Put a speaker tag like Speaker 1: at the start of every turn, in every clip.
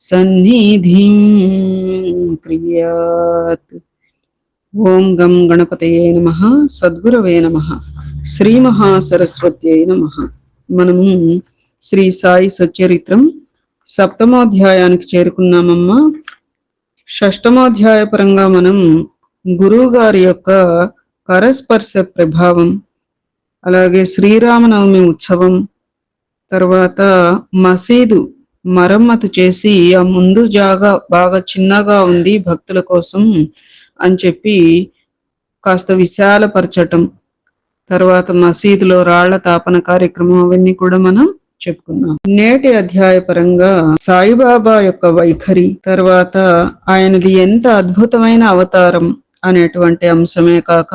Speaker 1: సన్నిధిం క్రియాత్ ఓం గం గణపతయే నమ సద్గురవే నమ శ్రీ మహాసరస్వత్యై నమ మనము శ్రీ సాయి సచరిత్రం సప్తమోధ్యాయానికి చేరుకున్నామమ్మా. షష్టమాధ్యాయ పరంగా మనం గురువు గారి యొక్క కరస్పర్శ ప్రభావం అలాగే శ్రీరామనవమి ఉత్సవం తర్వాత మసీదు మరమ్మతు చేసి ఆ ముందు జాగా బాగా చిన్నగా ఉంది భక్తుల కోసం అని చెప్పి కాస్త విశాలపరచటం. తర్వాత మసీదులో రాళ్ళ తాపన కార్యక్రమం అవన్నీ కూడా మనం చెప్పుకుందాం. నేటి అధ్యాయ పరంగా సాయిబాబా యొక్క వైఖరి తర్వాత ఆయనది ఎంత అద్భుతమైన అవతారం అనేటువంటి అంశమే కాక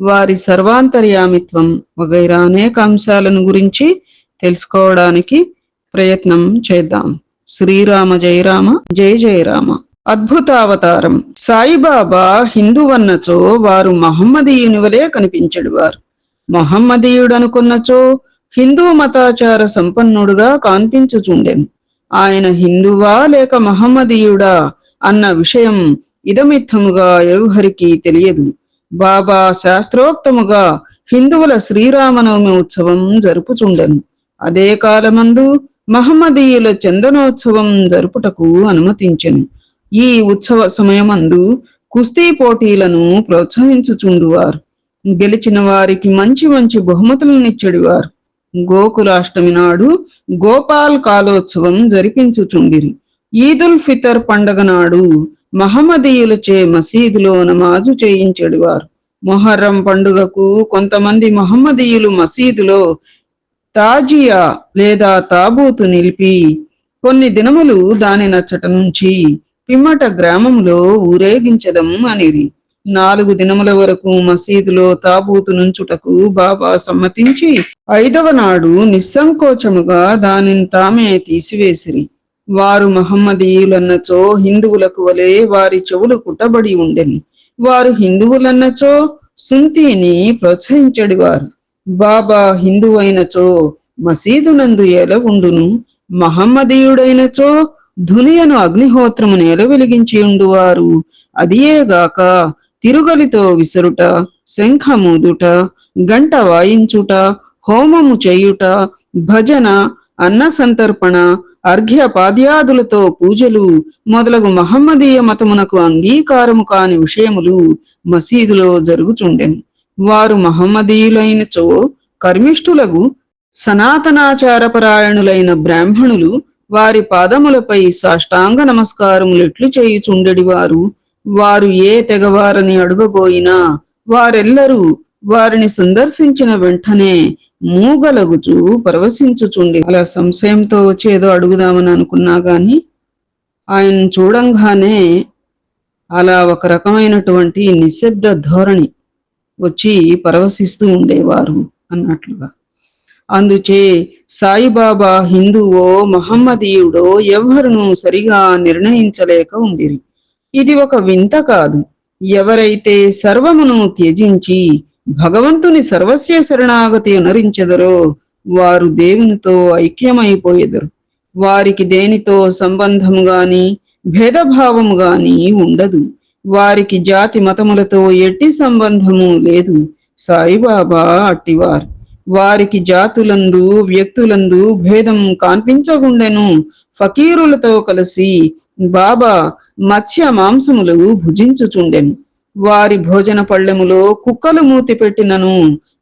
Speaker 1: వారి సర్వాంతర్యామిత్వం వగైరా అనేక అంశాలను గురించి తెలుసుకోవడానికి ప్రయత్నం చేద్దాం. శ్రీరామ జయరామ జయ జయ రామ. అద్భుతావతారం. సాయిబాబా హిందువన్నచో వారు మహమ్మదీయుని వలె కనిపించడు వారు హిందూ మతాచార సంపన్నుడుగా కాన్పించుచుండెను. ఆయన హిందువా లేక మహమ్మదీయుడా అన్న విషయం ఇదమిత్తముగా ఎవరికి తెలియదు. బాబా శాస్త్రోక్తముగా హిందువుల శ్రీరామనవమి ఉత్సవం జరుపుచుండెను. అదే కాలమందు మహమ్మదీయుల చందనోత్సవం జరుపుటకు అనుమతించెను. ఈ ఉత్సవ సమయమందు కుస్తీ పోటీలను ప్రోత్సహించుచుండువారు. గెలిచిన వారికి మంచి మంచి బహుమతులనిచ్చెడివారు. గోకులాష్టమి నాడు గోపాల్ కాలోత్సవం జరిపించుచుండిరి. ఈదుల్ ఫితర్ పండగ నాడు మహమ్మదీయులచే మసీదులో నమాజు చేయించెడివారు. మొహర్రం పండుగకు కొంతమంది మహమ్మదీయులు మసీదులో తాజియా లేదా తాబూతు నిలిపి కొన్ని దినములు దాని నచ్చట నుంచి పిమ్మట గ్రామంలో ఊరేగించదం అనిది నాలుగు దినముల వరకు మసీదులో తాబూతు నుంచుటకు బాబా సమ్మతించి ఐదవ నాడు నిస్సంకోచముగా దానిని తామే తీసివేసిరి. వారు మహమ్మదీయులన్నచో హిందువులకు వలె వారి చెవులు కుట్టబడి ఉండెని. వారు హిందువులన్నచో సుంతిని ప్రోత్సహించడివారు. బాబా హిందువైనచో మసీదునందు ఎల ఉండును మహమ్మదీయుడైనచో ధునియను అగ్నిహోత్రము నేల వెలిగించి ఉండువారు. అదియేగాక తిరుగలితో విసరుట శంఖమూదుట గంట వాయించుట హోమము చేయుట భజన అన్న సంతర్పణ అర్ఘ్య పాద్యాదులతో పూజలు మొదలగు మహమ్మదీయ మతమునకు అంగీకారము కాని విషయములు మసీదులో జరుగుచుండెను. వారు మహమ్మదీయులైనచో కర్మిష్ఠులకు సనాతనాచారపరాయణులైన బ్రాహ్మణులు వారి పాదములపై సాష్టాంగ నమస్కారములెట్లు చేయుచుండెడి వారు వారు ఏ తెగవారని అడుగబోయినా వారెల్లరూ వారిని సందర్శించిన వెంటనే మూగలగుచు పరవశించుచుండి అలా సంశయంతో వచ్చేదో అడుగుదామని అనుకున్నా గాని ఆయన చూడంగానే అలా ఒక రకమైనటువంటి నిశ్శబ్ద ధోరణి వచ్చి పరవశిస్తూ ఉండేవారు అన్నట్లుగా. అందుచే సాయిబాబా హిందువో మహమ్మదీయుడో ఎవరును సరిగా నిర్ణయించలేక ఉండిరి. ఇది ఒక వింత కాదు. ఎవరైతే సర్వమును త్యజించి భగవంతుని సర్వస్య శరణాగతి అనరించెదరో వారు దేవునితో ఐక్యమైపోయెదరు. వారికి దేనితో సంబంధము గాని భేదభావము గాని ఉండదు. వారికి జాతి మతములతో ఎట్టి సంబంధము లేదు. సాయిబాబా అట్టివారు. వారికి జాతులందు వ్యక్తులందు భేదం కాన్పించకుండెను. ఫకీరులతో కలిసి బాబా మత్స్య మాంసములు భుజించుచుండెను. వారి భోజన పళ్ళెములో కుక్కలు మూతి పెట్టినను.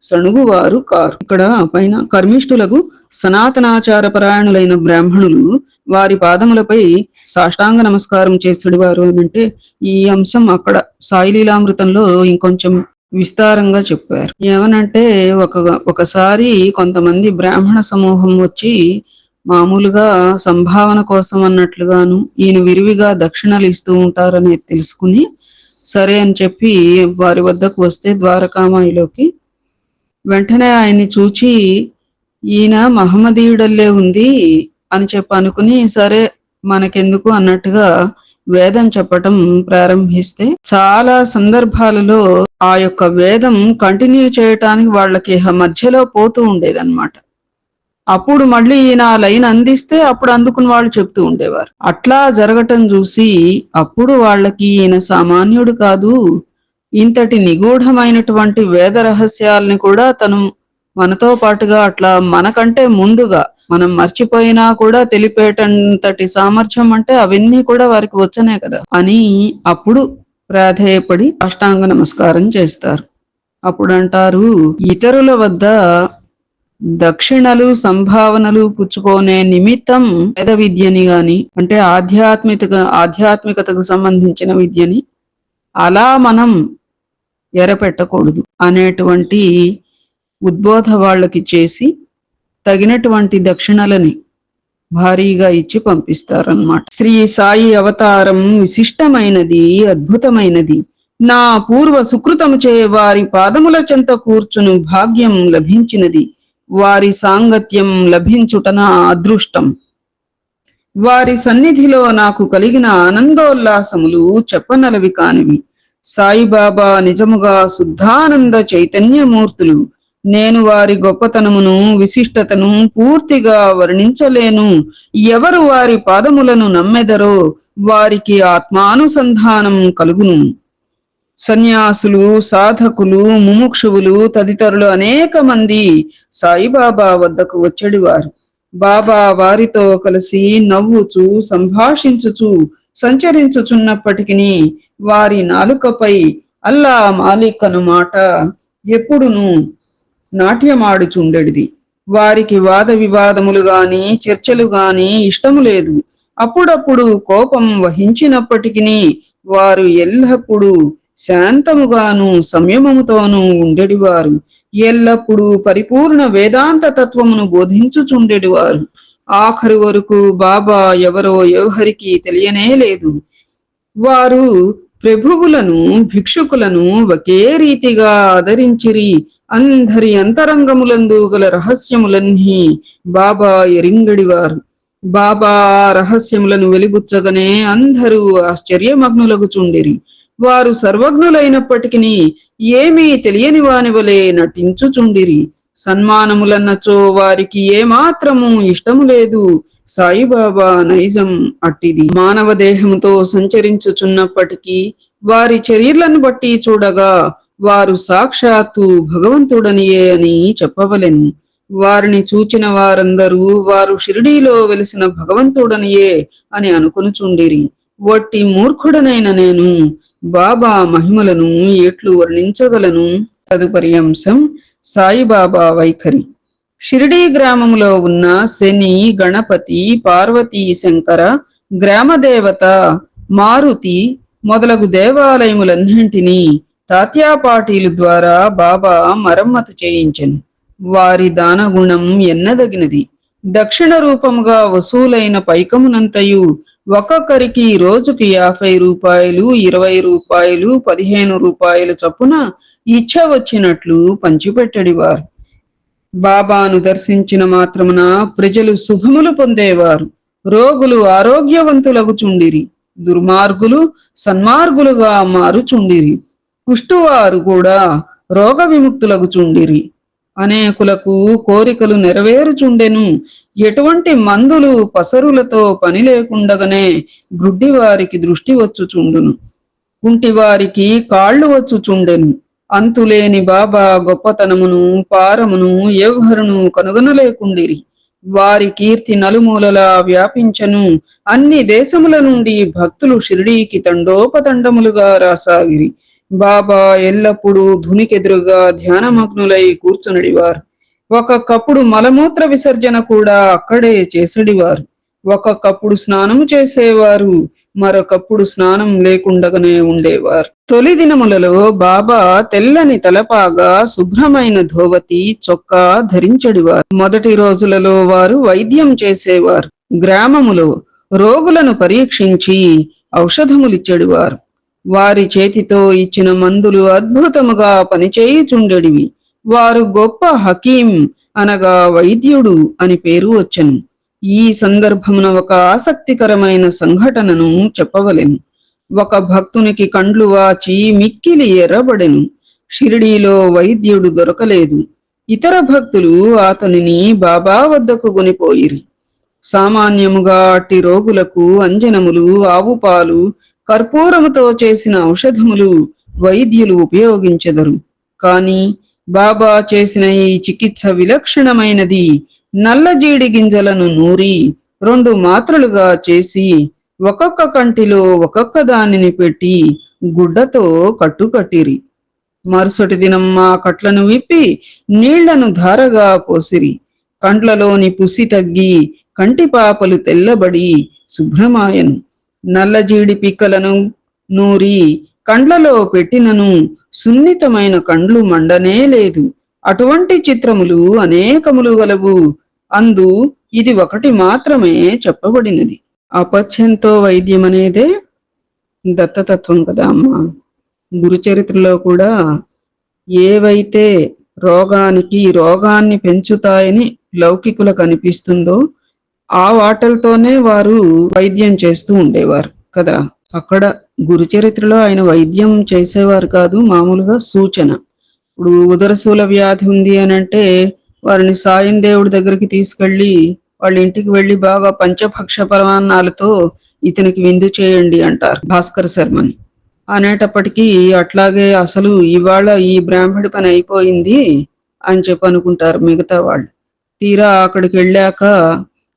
Speaker 1: సణుగువారు కారు. ఇక్కడ పైన కర్మిష్ఠులకు సనాతనాచార పరాయణులైన బ్రాహ్మణులు వారి పాదములపై సాష్టాంగ నమస్కారం చేసేవారు వారు అంటే ఈ అంశం అక్కడ సాయిలీలామృతంలో ఇంకొంచెం విస్తారంగా చెప్పారు. ఏమనంటే ఒక ఒకసారి కొంతమంది బ్రాహ్మణ సమూహం వచ్చి మామూలుగా సంభావన కోసం అన్నట్లుగాను ఈయన విరివిగా దక్షిణలు ఇస్తూ ఉంటారని తెలుసుకుని సరే అని చెప్పి వారి వద్దకు వస్తే ద్వారకామాయిలోకి. వెంటనే ఆయన్ని చూచి ఈయన మహమ్మదీయుడల్లే ఉంది అని చెప్పి అనుకుని సరే మనకెందుకు అన్నట్టుగా వేదం చెప్పటం ప్రారంభిస్తే చాలా సందర్భాలలో ఆ యొక్క వేదం కంటిన్యూ చేయటానికి వాళ్ళకి మధ్యలో పోతూ ఉండేదన్నమాట. అప్పుడు మళ్ళీ ఈయన లైన్ అందిస్తే అప్పుడు అందుకుని వాళ్ళు చెప్తూ ఉండేవారు. అట్లా జరగటం చూసి అప్పుడు వాళ్ళకి ఈయన సామాన్యుడు కాదు ఇంతటి నిగూఢమైనటువంటి వేద రహస్యాల్ని కూడా తను మనతో పాటుగా అట్లా మనకంటే ముందుగా మనం మర్చిపోయినా కూడా తెలిపేటంతటి సామర్థ్యం అంటే అవన్నీ కూడా వారికి వచ్చనే కదా అని అప్పుడు ప్రాధేయపడి అష్టాంగ నమస్కారం చేస్తారు. అప్పుడు అంటారు ఇతరుల వద్ద దక్షిణలు సంభావనలు పుచ్చుకోనే నిమిత్తం వేద విద్యని గాని అంటే ఆధ్యాత్మిక ఆధ్యాత్మికతకు సంబంధించిన విద్యని అలా మనం ఎరపెట్టకూడదు అనేటువంటి ఉద్బోధ వాళ్ళకి చేసి తగినటువంటి దక్షిణలని భారీగా ఇచ్చి పంపిస్తారనమాట శ్రీ సాయి అవతారం విశిష్టమైనది అద్భుతమైనది. నా పూర్వ సుకృతము చే వారి పాదముల చెంత కూర్చును భాగ్యం లభించినది. వారి సాంగత్యం లభించుట నా అదృష్టం. వారి సన్నిధిలో నాకు కలిగిన ఆనందోల్లాసములు చెప్పనలవి కానివి. సాయిబాబా నిజముగా శుద్ధానంద చైతన్యమూర్తులు. నేను వారి గొప్పతనమును విశిష్టతను పూర్తిగా వర్ణించలేను. ఎవరు వారి పాదములను నమ్మెదరో వారికి ఆత్మానుసంధానం కలుగును. సన్యాసులు సాధకులు ముముక్షువులు తదితరులు అనేక మంది సాయిబాబా వద్దకు వచ్చేడివారు. బాబా వారితో కలిసి నవ్వుచు సంభాషించుచు సంచరించుచున్నప్పటికీ వారి నాలుకపై అల్లా మాలిక్ అనుమాట ఎప్పుడును నాట్యమాడుచుండెడిది. వారికి వాద వివాదములు గాని చర్చలు గాని ఇష్టము లేదు. అప్పుడప్పుడు కోపం వహించినప్పటికీ వారు ఎల్లప్పుడూ శాంతముగాను సంయమముతోనూ ఉండేడివారు. ఎల్లప్పుడూ పరిపూర్ణ వేదాంత తత్వమును బోధించుచుండేటివారు ఆఖరి వరకు బాబా ఎవరో ఎవరికి తెలియనే లేదు. వారు ప్రభువులను భిక్షుకులను ఒకే రీతిగా ఆదరించిరి. అందరి అంతరంగములందు గల రహస్యములన్నీ బాబా ఎరింగడివారు. బాబా రహస్యములను వెలిబుచ్చగనే అందరూ ఆశ్చర్యమగ్నులకు ఆశ్చర్యమగ్నులగుచుండిరి. వారు సర్వజ్ఞులైనప్పటికీ ఏమీ తెలియని వాని వలె నటించుచుండిరి. సన్మానములన్నచో వారికి ఏమాత్రము ఇష్టము లేదు. సాయిబాబా నైజం అట్టిది. మానవ దేహంతో సంచరించుచున్నప్పటికీ వారి చర్యలను బట్టి చూడగా వారు సాక్షాత్తు భగవంతుడనియే అని చెప్పవలెను. వారిని చూచిన వారందరూ వారు షిరిడీలో వెలిసిన భగవంతుడనియే అని అనుకొనుచుండిరి. వట్టి మూర్ఖుడనైన నేను బాబా మహిమలను ఎట్లు వర్ణించగలను? తదుపరి అంశం సాయిబాబా వైఖరి. షిరిడీ గ్రామంలో ఉన్న శని గణపతి పార్వతీ శంకర గ్రామదేవత మారుతి మొదలగు దేవాలయములన్నింటినీ తాత్యాపాటీలు ద్వారా బాబా మరమ్మతు చేయించను. వారి దానగుణం ఎన్నదగినది. దక్షిణ రూపముగా వసూలైన పైకమునంతయు ఒక్కొక్కరికి రోజుకి యాభై రూపాయలు ఇరవై రూపాయలు పదిహేను రూపాయలు చొప్పున ఇచ్చ వచ్చినట్లు పంచిపెట్టడివారు. బాబాను దర్శించిన మాత్రమున ప్రజలు శుభములు పొందేవారు. రోగులు ఆరోగ్యవంతులగుచుండిరి. దుర్మార్గులు సన్మార్గులుగా మారుచుండిరి. కుష్టువారు కూడా రోగ విముక్తులగుచుండిరి అనేకులకు కోరికలు నెరవేరుచుండెను. ఎటువంటి మందులు పసరులతో పని లేకుండగానే గ్రుడ్డివారికి దృష్టి వచ్చుచుండును. కుంటివారికి కాళ్ళు వచ్చుచుండెను. అంతులేని బాబా గొప్పతనమును పారమును ఎవ్వరును కనుగొనలేకుండిరి. వారి కీర్తి నలుమూలలా వ్యాపించను. అన్ని దేశముల నుండి భక్తులు షిరిడీకి తండోపతండములుగా రాసాగిరి. బాబా ఎల్లప్పుడూ ధునికెదురుగా ధ్యానమగ్నులై కూర్చునడివారు. ఒక్కొక్కప్పుడు మలమూత్ర విసర్జన కూడా అక్కడే చేసడివారు. ఒక్కొక్కప్పుడు స్నానము చేసేవారు మరొకప్పుడు స్నానం లేకుండగానే ఉండేవారు. తొలి దినములలో బాబా తెల్లని తలపాగా శుభ్రమైన ధోవతి చొక్కా ధరించడివారు. మొదటి రోజులలో వారు వైద్యం చేసేవారు. గ్రామములో రోగులను పరీక్షించి ఔషధములిచ్చెడివారు. వారి చేతితో ఇచ్చిన మందులు అద్భుతముగా పనిచేయుచుండెడివి. వారు గొప్ప హకీం అనగా వైద్యుడు అని పేరు వచ్చెను. ఈ సందర్భమున ఒక ఆసక్తికరమైన సంఘటనను చెప్పవలెను. ఒక భక్తునికి కండ్లు వాచి మిక్కిలి ఎర్రబడెను. షిరిడీలో వైద్యుడు దొరకలేదు. ఇతర భక్తులు అతనిని బాబా వద్దకు కొనిపోయిరి. సామాన్యముగా అట్టి రోగులకు అంజనములు ఆవుపాలు కర్పూరముతో చేసిన ఔషధములు వైద్యులు ఉపయోగించెదరు. కాని బాబా చేసిన ఈ చికిత్స విలక్షణమైనది. నల్ల జీడి గింజలను నూరి రెండు మాత్రలుగా చేసి ఒక్కొక్క కంటిలో ఒక్కొక్క దానిని పెట్టి గుడ్డతో కట్టుకట్టిరి. మరుసటి దినం ఆ కట్లను విప్పి నీళ్ళను ధారగా పోసిరి. కండ్లలోని పుసి తగ్గి కంటిపాపలు తెల్లబడి శుభ్రమాయను. నల్లజీడి పిక్కలను నూరి కండ్లలో పెట్టినను సున్నితమైన కండ్లు మండనే లేదు. అటువంటి చిత్రములు అనేకములు గలవు. అందు ఇది ఒకటి మాత్రమే చెప్పబడినది. అపథ్యంతో వైద్యం అనేదే దత్తతత్వం కదా అమ్మా. గురుచరిత్రలో కూడా ఏవైతే రోగానికి రోగాన్ని పెంచుతాయని లౌకికులకు అనిపిస్తుందో ఆ వాటలతోనే వారు వైద్యం చేస్తూ ఉండేవారు కదా. అక్కడ గురుచరిత్రలో ఆయన వైద్యం చేసేవారు కాదు మామూలుగా సూచన. ఇప్పుడు ఉదరశూల వ్యాధి ఉంది అని అంటే వారిని సాయం దేవుడి దగ్గరికి తీసుకెళ్ళి వాళ్ళ ఇంటికి వెళ్ళి బాగా పంచభక్ష పరమాన్నాలతో ఇతనికి విందు చేయండి అంటారు భాస్కర్ శర్మని అనేటప్పటికీ అట్లాగే అసలు ఇవాళ ఈ బ్రాహ్మడి పని అయిపోయింది అని చెప్పి అనుకుంటారు మిగతా వాళ్ళు. తీరా అక్కడికి వెళ్ళాక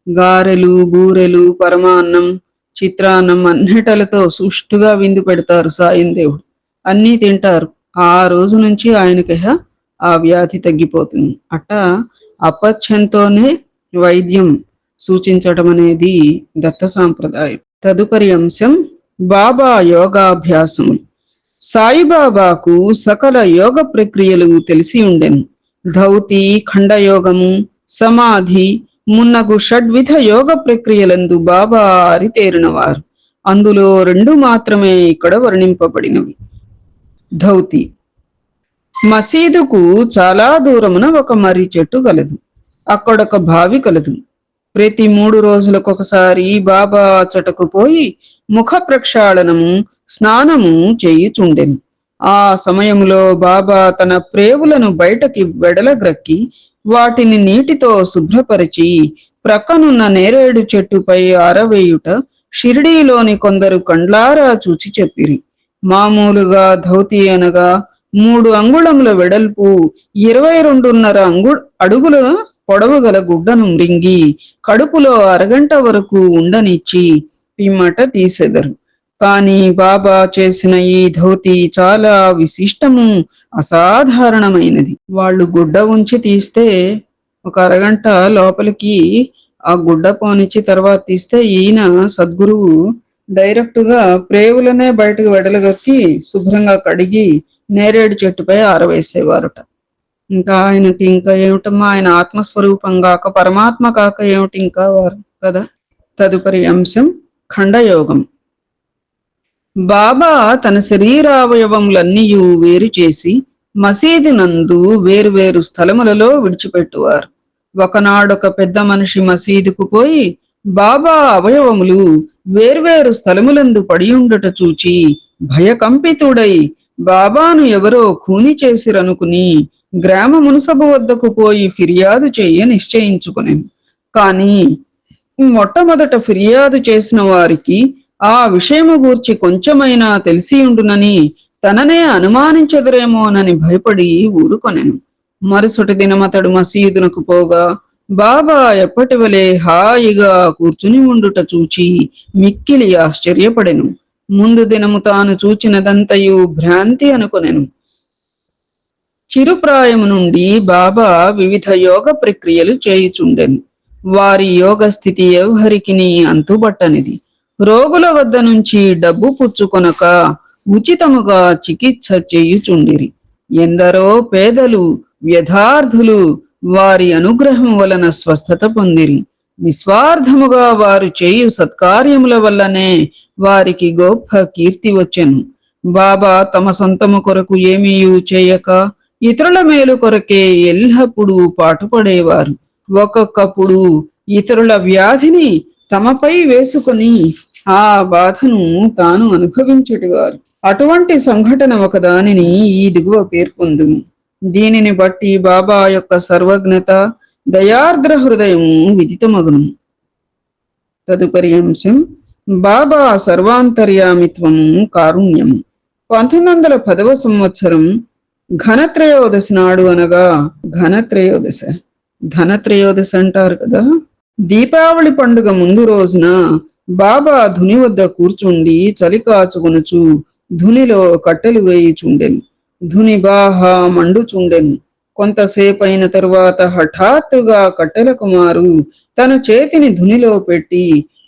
Speaker 1: గారెలు బూరెలు పరమాన్నం చిత్రాన్నం అన్నిటలతో సుష్టుగా విందు పెడతారు సాయం దేవుడు. అన్నీ తింటారు. ఆ రోజు నుంచి ఆయనకి ఆ వ్యాధి తగ్గిపోతుంది. అట్ట అపథ్యంతోనే వైద్యం సూచించడం అనేది దత్త సాంప్రదాయం. తదుపరి అంశం బాబా యోగాభ్యాసములు. సాయిబాబాకు సకల యోగ ప్రక్రియలు తెలిసి ఉండెను. ధౌతి ఖండయోగము సమాధి మున్నగు షడ్విధ యోగ ప్రక్రియలందు బాబా అరితేరినవారు అందులో రెండు మాత్రమే ఇక్కడ వర్ణింపబడినవి. ధౌతి. మసీదుకు చాలా దూరమున ఒక మర్రి చెట్టు కలదు. అక్కడొక బావి కలదు. ప్రతి మూడు రోజులకొకసారి బాబా అచ్చటకు పోయి ముఖ ప్రక్షాళనము స్నానము చేయుచుండెను. ఆ సమయంలో బాబా తన ప్రేవులను బయటకి వెడలగ్రక్కి వాటిని నీటితో శుభ్రపరిచి ప్రక్కనున్న నేరేడు చెట్టుపై ఆరవేయుట షిరిడీలోని కొందరు కండ్లారా చూచి చెప్పిరి. మామూలుగా ధౌతి అనగా మూడు అంగుళముల వెడల్పు ఇరవై రెండున్నర అంగు అడుగుల పొడవు గల గుడ్డను మృంగి కడుపులో అరగంట వరకు ఉండనిచ్చి పిమ్మట తీసెదరు. కానీ బాబా చేసిన ఈ ధోతి చాలా విశిష్టము అసాధారణమైనది. వాళ్ళు గుడ్డ ఉంచి తీస్తే ఒక అరగంట లోపలికి ఆ గుడ్డ పోనిచ్చి తర్వాత తీస్తే ఈయన సద్గురువు డైరెక్ట్గా ప్రేవులనే బయటకు వెడలగొక్కి శుభ్రంగా కడిగి నేరేడు చెట్టుపై ఆరవేసేవారట. ఇంకా ఆయనకి ఇంకా ఏమిటమ్మా? ఆయన ఆత్మస్వరూపం కాక పరమాత్మ కాక ఏమిటి ఇంకా వారు కదా? తదుపరి అంశం ఖండయోగం. బాబా తన శరీరావయవములన్నీ వేరు చేసి మసీదు నందు వేరువేరు స్థలములలో విడిచిపెట్టువారు. ఒకనాడొక పెద్ద మనిషి మసీదుకు పోయి బాబా అవయవములు వేర్వేరు స్థలములందు పడియుండుట చూచి భయకంపితుడై బాబాను ఎవరో ఖూని చేసిరనుకుని గ్రామ మునసబు వద్దకు పోయి ఫిర్యాదు చెయ్య నిశ్చయించుకునేను. కాని మొట్టమొదట ఫిర్యాదు చేసిన వారికి ఆ విషయము గూర్చి కొంచెమైనా తెలిసి ఉండునని తననే అనుమానించదురేమోనని భయపడి ఊరుకొనెను. మరుసటి దినమతడు మసీదునకు పోగా బాబా ఎప్పటివలే హాయిగా కూర్చుని ఉండుట చూచి మిక్కిలి ఆశ్చర్యపడెను. ముందు దినము తాను చూచినదంతయు భ్రాంతి అనుకొనెను. చిరుప్రాయము నుండి బాబా వివిధ యోగ ప్రక్రియలు చేయుచుండెను. వారి యోగ స్థితి ఎవరికిని అంతుబట్టనిది. రోగుల వద్ద నుంచి డబ్బు పుచ్చుకొనక ఉచితముగా చికిత్స చేయుచుండిరి. ఎందరో పేదలు వ్యధార్థులు వారి అనుగ్రహం వలన స్వస్థత పొందిరి. నిస్వార్థముగా వారు చేయు సత్కార్యముల వల్లనే వారికి గొప్ప కీర్తి వచ్చెను. బాబా తమ సొంతము కొరకు ఏమీయూ చేయక ఇతరుల మేలు కొరకే ఎల్లప్పుడూ పాటుపడేవారు. ఒక్కొక్కప్పుడు ఇతరుల వ్యాధిని తమపై వేసుకొని ఆ బాధను తాను అనుభవించేటివారు అటువంటి సంఘటన ఒకదానిని ఈ దిగువ పేర్కొందుము. దీనిని బట్టి బాబా యొక్క సర్వజ్ఞత దయార్ద్ర హృదయము విదితమగును. తదుపరి అంశం బాబా సర్వాంతర్యామిత్వము కారుణ్యము. పంతొమ్మిది వందల పదవ సంవత్సరం ఘనత్రయోదశి నాడు అనగా ఘనత్రయోదశ. ధనత్రయోదశి అంటారు కదా? దీపావళి పండుగ ముందు రోజున బాబా ధుని వద్ద కూర్చుండి చలి కాచుకొనుచు ధునిలో కట్టెలు వేయిచుండెను. ధుని బాహా మండుచుండెను. కొంతసేపైన తరువాత హఠాత్తుగా కట్టెల కుమారు తన చేతిని ధునిలో పెట్టి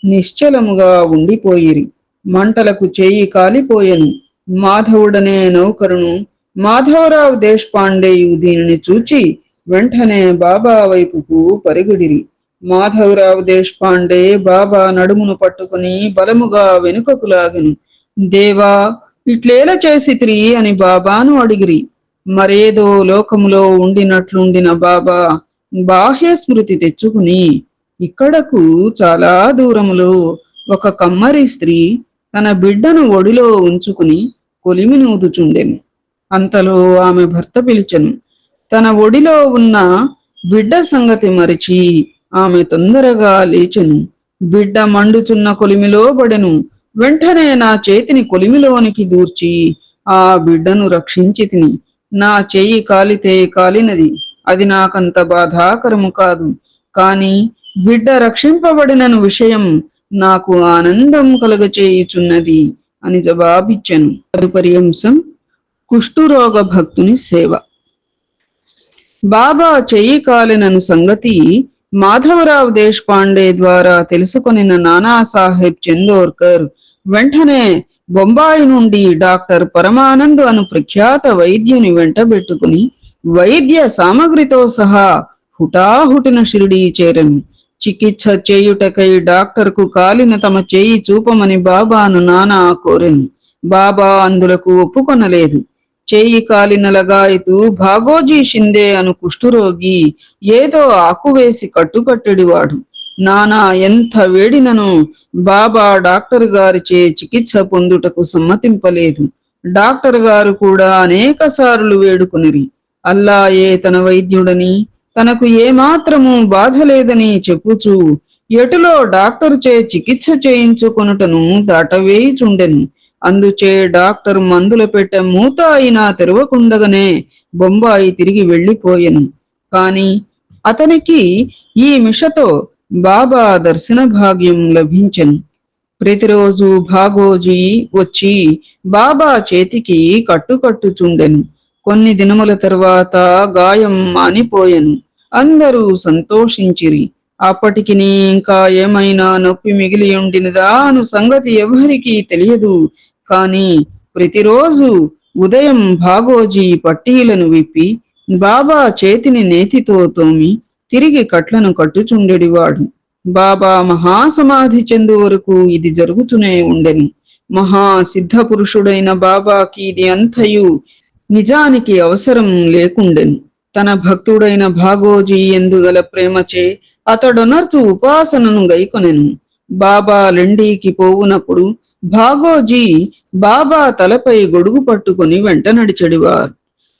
Speaker 1: నిశ్చలముగా ఉండిపోయిరి. మంటలకు చేయి కాలిపోయెను. మాధవుడనే నౌకరును మాధవరావు దేశపాండేయు దీనిని చూచి వెంటనే బాబా వైపుకు పరిగెడిరి. మాధవరావు దేశపాండే బాబా నడుమును పట్టుకుని బలముగా వెనుకకు లాగెను దేవా ఇట్లేల చేసిత్రి అని బాబాను అడిగిరి. మరేదో లోకములో ఉండినట్లుండిన బాబా బాహ్య స్మృతి తెచ్చుకుని ఇక్కడకు చాలా దూరములో ఒక కమ్మరి స్త్రీ తన బిడ్డను ఒడిలో ఉంచుకుని కొలిమి నూదుచుండెను అంతలో ఆమె భర్త పిలిచెను. తన ఒడిలో ఉన్న బిడ్డ సంగతి మరిచి ఆమె తొందరగా లేచెను. బిడ్డ మండుచున్న కొలిమిలో పడెను. వెంటనే నా చేతిని కొలిమిలోనికి దూర్చి ఆ బిడ్డను రక్షించి తిని. నా చేయి కాలితే కాలినది. అది నాకంత బాధాకరము కాదు. కాని బిడ్డ రక్షింపబడినను విషయం నాకు ఆనందం కలగచేయుచున్నది అని జవాబిచ్చెను. తదుపరి అంశం కుష్ఠురోగ భక్తుని సేవ. బాబా చెయ్యి కాలినను సంగతి మాధవరావు దేశపాండే ద్వారా తెలుసుకొనిన నానాసాహెబ్ చందోర్కర్ వెంటనే బొంబాయి నుండి డాక్టర్ పరమానంద్ అను ప్రఖ్యాత వైద్యుని వెంటబెట్టుకుని వైద్య సామగ్రితో సహా హుటాహుటిన షిరిడీ చేరను చికిత్స చేయుటకై డాక్టర్కు కాలిన తమ చేయి చూపమని బాబాను నానా కోరెను బాబా అందులకు ఒప్పుకొనలేదు. చేయి కాలిన లగాయతు భాగోజీ షిందే అను కుష్ఠురోగి ఏదో ఆకువేసి కట్టుకట్టెడివాడు. నానా ఎంత వేడినను! బాబా డాక్టర్ గారిచే చికిత్స పొందుటకు సమ్మతింపలేదు. డాక్టర్ గారు కూడా అనేక సార్లు వేడుకొనిరి. అల్లాయే తన వైద్యుడని తనకు ఏమాత్రము బాధ లేదని చెప్పుచూ ఎటులో డాక్టర్ చే చికిత్స చేయించుకొనుటను దాటవేయుచుండెను. అందుచే డాక్టర్ మందుల పెట్టె మూత అయినా తెరవకుండగానే బొంబాయి తిరిగి వెళ్ళిపోయెను. కాని అతనికి ఈ మిషతో బాబా దర్శన భాగ్యం లభించెను. ప్రతిరోజు భాగోజీ వచ్చి బాబా చేతికి కట్టుకట్టుచుండెను. కొన్ని దినముల తర్వాత గాయం మానిపోయెను. అందరూ సంతోషించిరి. అప్పటికి ఇంకా ఏమైనా నొప్పి మిగిలి ఉండినదా అను సంగతి ఎవరికీ తెలియదు. కాని ప్రతిరోజు ఉదయం భాగోజీ పట్టీలను విప్పి బాబా చేతిని నేతితో తోమి తిరిగి కట్లను కట్టుచుండెడివాడు. బాబా మహాసమాధి చెందు వరకు ఇది జరుగుతూనే ఉండెను. మహా సిద్ధ పురుషుడైన బాబాకి ఇది అంతయు నిజానికి అవసరం లేకుండెను. తన భక్తుడైన భాగోజీ ఎందుగల ప్రేమచే అతడొనర్చు ఉపాసనను గైకొనెను. బాబా లెండీకి పోవునప్పుడు భాగోజీ బాబా తలపై గొడుగు పట్టుకుని వెంట నడిచెడివారు.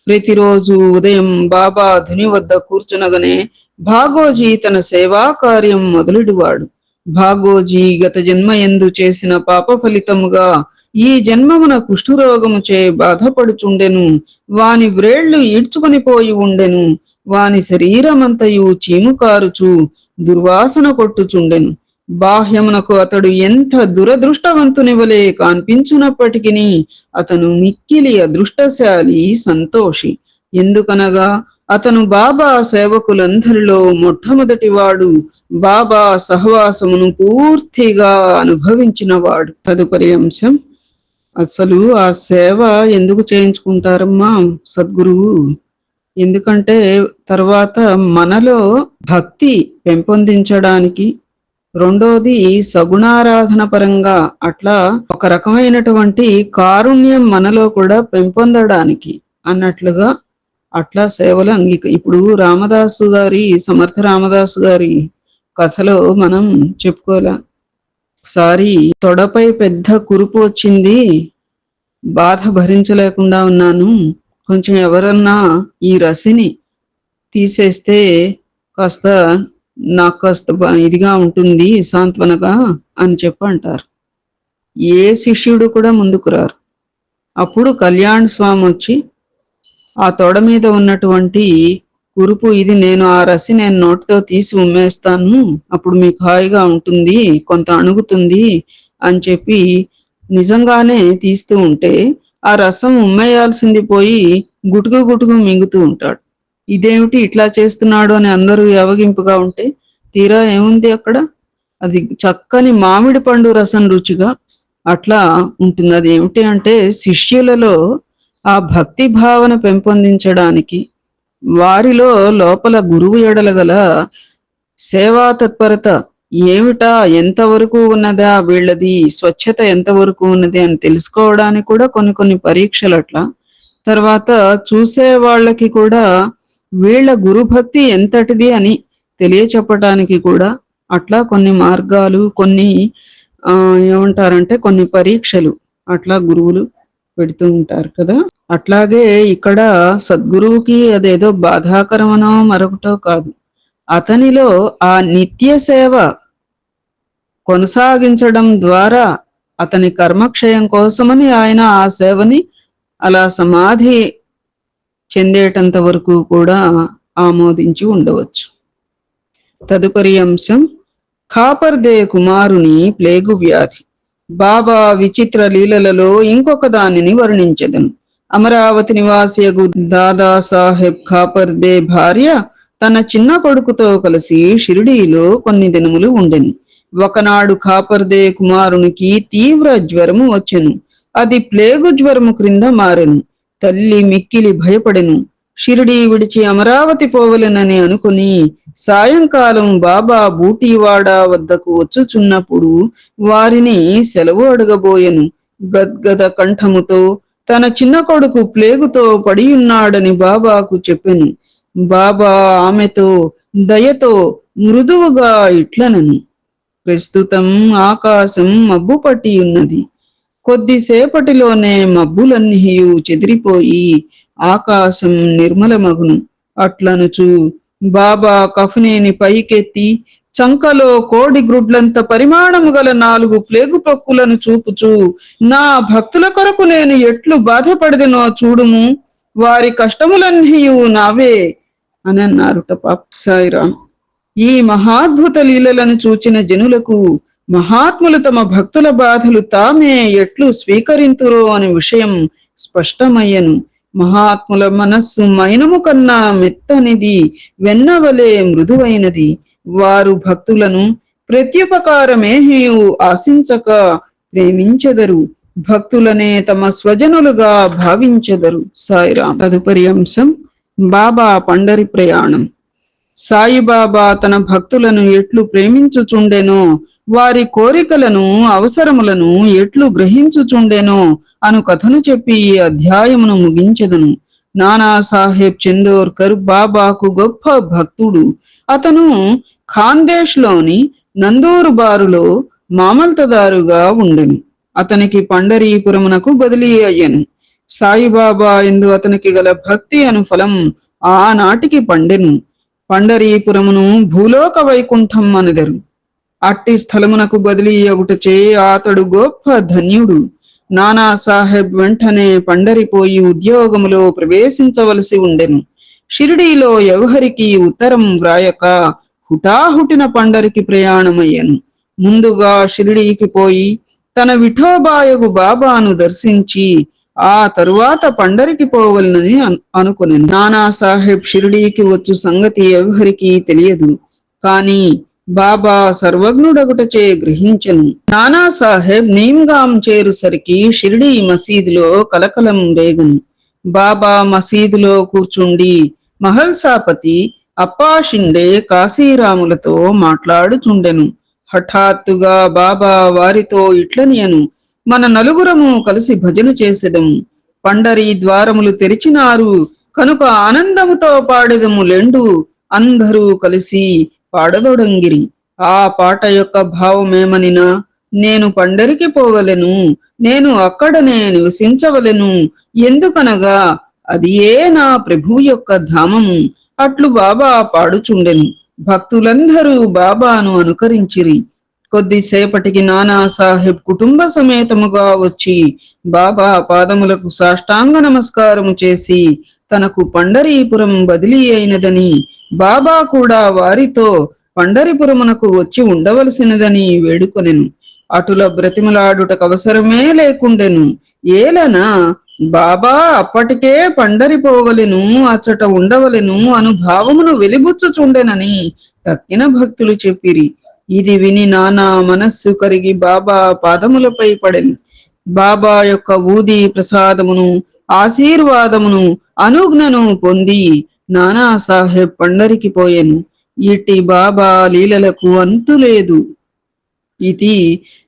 Speaker 1: ప్రతిరోజు ఉదయం బాబా ధుని వద్ద కూర్చునగనే భాగోజీ తన సేవా కార్యం మొదలుడివాడు. భాగోజీ గత జన్మ ఎందు చేసిన పాప ఫలితముగా ఈ జన్మమున కుష్ఠురోగముచే బాధపడుచుండెను వాని వ్రేళ్ళు ఈడ్చుకొని పోయి ఉండెను వాని శరీరమంతయు చీము కారుచు దుర్వాసన కొట్టుచుండెను. బాహ్యమునకు అతడు ఎంత దురదృష్టవంతునివలే కనిపించున్నప్పటికీ అతను మిక్కిలి అదృష్టశాలి సంతోషి. ఎందుకనగా అతను బాబా సేవకులందరిలో మొట్టమొదటివాడు. బాబా సహవాసమును పూర్తిగా అనుభవించినవాడు. తదుపరి అంశం అసలు ఆ సేవ ఎందుకు చేయించుకుంటారమ్మా సద్గురువు? ఎందుకంటే తర్వాత మనలో భక్తి పెంపొందించడానికి రెండోది సగుణారాధన పరంగా అట్లా ఒక రకమైనటువంటి కారుణ్యం మనలో కూడా పెంపొందడానికి అన్నట్లుగా అట్లా సేవలు అంగీక ఇప్పుడు రామదాసు గారి సమర్థ రామదాసు గారి కథలో మనం చెప్పుకోలే ఒకసారి తొడపై పెద్ద కురుపు వచ్చింది బాధ భరించలేకుండా ఉన్నాను. కొంచెం ఎవరన్నా ఈ రసిని తీసేస్తే కాస్త నాకు కాస్త ఇదిగా ఉంటుంది సాంత్వనగా అని చెప్పి అంటారు ఏ శిష్యుడు కూడా ముందుకు రారు. అప్పుడు కళ్యాణ్ స్వామి వచ్చి ఆ తొడ మీద ఉన్నటువంటి కురుపు ఇది నేను ఆ రసి నేను నోటితో తీసి ఉమ్మేస్తాను. అప్పుడు మీకు హాయిగా ఉంటుంది కొంత అణుగుతుంది అని చెప్పి నిజంగానే తీస్తూ ఉంటే ఆ రసం ఉమ్మేయాల్సింది పోయి గుటుకు గుటుకు మింగుతూ ఉంటాడు. ఇదేమిటి ఇట్లా చేస్తున్నాడు అని అందరూ యవగింపుగా ఉంటే తీరా ఏముంది అక్కడ? అది చక్కని మామిడి పండు రసం రుచిగా అట్లా ఉంటుంది. అది ఏమిటి అంటే శిష్యులలో ఆ భక్తి భావన పెంపొందించడానికి వారిలో లోపల గురువు ఎడల గల సేవా తత్పరత ఏమిటా? ఎంతవరకు ఉన్నదా? వీళ్ళది స్వచ్ఛత ఎంతవరకు ఉన్నది అని తెలుసుకోవడానికి కూడా కొన్ని కొన్ని పరీక్షలు అట్లా. తర్వాత చూసే వాళ్ళకి కూడా వీళ్ళ గురుభక్తి ఎంతటిది అని తెలియచెప్పటానికి కూడా అట్లా కొన్ని మార్గాలు కొన్ని ఆ ఏమంటారంటే కొన్ని పరీక్షలు అట్లా గురువులు పెడుతూ ఉంటారు కదా. అట్లాగే ఇక్కడ సద్గురువుకి అదేదో బాధాకరమనో మరొకటో కాదు. అతనిలో ఆ నిత్య సేవ కొనసాగించడం ద్వారా అతని కర్మక్షయం కోసమని ఆయన ఆ సేవని అలా సమాధి చెందేటంత వరకు కూడా ఆమోదించి ఉండవచ్చు. తదుపరి అంశం కాపర్దే కుమారుని ప్లేగు వ్యాధి. బాబా విచిత్ర లీలలలో ఇంకొక దానిని వర్ణించదను. అమరావతి నివాసియగు దాదా సాహెబ్ ఖాపర్దే భార్య తన చిన్న కొడుకుతో కలిసి షిరిడీలో కొన్ని దినములు ఉండెను. ఒకనాడు ఖాపర్దే కుమారునికి తీవ్ర జ్వరము వచ్చెను. అది ప్లేగు జ్వరము క్రింద మారెను. తల్లి మిక్కిలి భయపడెను. షిరిడి విడిచి అమరావతి పోవలెనని అనుకుని సాయంకాలం బాబా బూటీవాడ వద్దకు వచ్చుచున్నప్పుడు వారిని సెలవు అడగబోయెను. గద్గద కంఠముతో తన చిన్న కొడుకు ప్లేగుతో పడియున్నాడని బాబాకు చెప్పెను. బాబా ఆమెతో దయతో మృదువుగా ఇట్లనను. ప్రస్తుతం ఆకాశం మబ్బు పట్టి ఉన్నది కొద్దిసేపటిలోనే మబ్బులన్నీ చెదిరిపోయి ఆకాశం నిర్మలమగును. అట్లనుచు బాబా కఫనేని పైకెత్తి చంకలో కోడి గ్రుడ్లంత పరిమాణము గల నాలుగు ప్లేగు పక్కులను చూపుచూ నా భక్తుల కొరకు నేను ఎట్లు బాధపడిదినో చూడుము వారి కష్టములన్నీ నావే అని అన్నారుట పాప సాయిరాం. ఈ మహాద్భుత లీలలను చూచిన జనులకు మహాత్ములు తమ భక్తుల బాధలు తామే ఎట్లు స్వీకరింతురో అనే విషయం స్పష్టమయ్యను. మహాత్ముల మనస్సు మైనము కన్నా మెత్తనిది వెన్నవలే మృదువైనది. వారు భక్తులను ప్రత్యుపకారమేహియు ఆశించక ప్రేమించెదరు. భక్తులనే తమ స్వజనులుగా భావించెదరు. సాయిరాం తదుపరి అంశం బాబా పండరి ప్రయాణం. సాయిబాబా తన భక్తులను ఎట్లు ప్రేమించుచుండెనో వారి కోరికలను అవసరములను ఎట్లు గ్రహించుచుండెనో అను కథను చెప్పి ఈ అధ్యాయమును ముగించెదను. నానా సాహెబ్ చందోర్కర్ బాబాకు గొప్ప భక్తుడు. అతను ఖాందేశ్లోని నందూరు బారులో మామల్తదారుగా ఉండెను. అతనికి పండరీపురమునకు బదిలీ అయ్యను. సాయిబాబా ఎందు అతనికి గల భక్తి అను ఫలం ఆనాటికి పండెను. పండరీపురమును భూలోక వైకుంఠం అనెదరు. అట్టి స్థలమునకు బదిలీ అగుటచే అతడు గొప్ప ధన్యుడు. నానా సాహెబ్ వెంటనే పండరిపోయి ఉద్యోగములో ప్రవేశించవలసి ఉండెను. షిరిడీలో ఎవరికి ఉత్తరం వ్రాయక హుటాహుటిన పండరికి ప్రయాణమయ్యను. ముందుగా షిరిడీకి పోయి తన విఠోబాయగు బాబాను దర్శించి ఆ తరువాత పండరికి పోవలనని అనుకుని నానా సాహెబ్ షిరిడీకి వచ్చు సంగతి ఎవరికి తెలియదు. కానీ బాబా సర్వజ్ఞుడగుటచే గ్రహించను. నానా సాహెబ్ నీమ్గాం చేరుసరికి షిరిడీ మసీదులో కలకలం రేగను బాబా మసీదులో కూర్చుండి మహల్సాపతి అప్పాషిండే కాశీరాములతో మాట్లాడుచుండెను. హఠాత్తుగా బాబా వారితో ఇట్లనియను. మన నలుగురము కలిసి భజన చేసెదము. పండరి ద్వారములు తెరిచినారు. కనుక ఆనందముతో పాడెదము లెండు. అందరూ కలిసి పాడదొడంగిరి. ఆ పాట యొక్క భావమేమనినా? నేను పండరికి పోవలెను. నేను అక్కడనే నివసించవలెను. ఎందుకనగా అది ఏ నా ప్రభు యొక్క ధామము. అట్లు బాబా పాడుచుండెను. భక్తులందరూ బాబాను అనుకరించిరి. కొద్దిసేపటికి నానా సాహెబ్ కుటుంబ సమేతముగా వచ్చి బాబా పాదములకు సాష్టాంగ నమస్కారము చేసి తనకు పండరీపురం బదిలీ అయినదని బాబా కూడా వారితో పండరిపురమునకు వచ్చి ఉండవలసినదని వేడుకొనెను. అటుల బ్రతిమలాడుటకు అవసరమే లేకుండెను. ఏలనా బాబా అప్పటికే పండరిపోవలెను అచ్చట ఉండవలెను అను భావమును వెలిబుచ్చుచుండెనని తక్కిన భక్తులు చెప్పిరి. ఇది విని నానా మనస్సు కరిగి బాబా పాదములపై పడెను. బాబా యొక్క ఊది ప్రసాదమును ఆశీర్వాదమును అనుజ్ఞను పొంది నానా సాహెబ్ పండరికి పోయెను. ఇట్టి బాబా లీలలకు అంతులేదు ఇది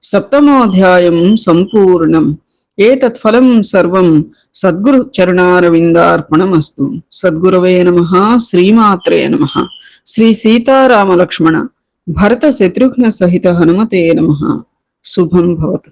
Speaker 1: సప్తమోధ్యాయం సంపూర్ణం. ఏతత్ ఫలం సర్వం సద్గురు చరణారవిందార్పణమస్తు. సద్గురవే నమ శ్రీమాత్రే నమ. శ్రీ సీతారామలక్ష్మణ భరత శత్రుఘ్న సహిత హనుమతే నమ. శుభం భవతు.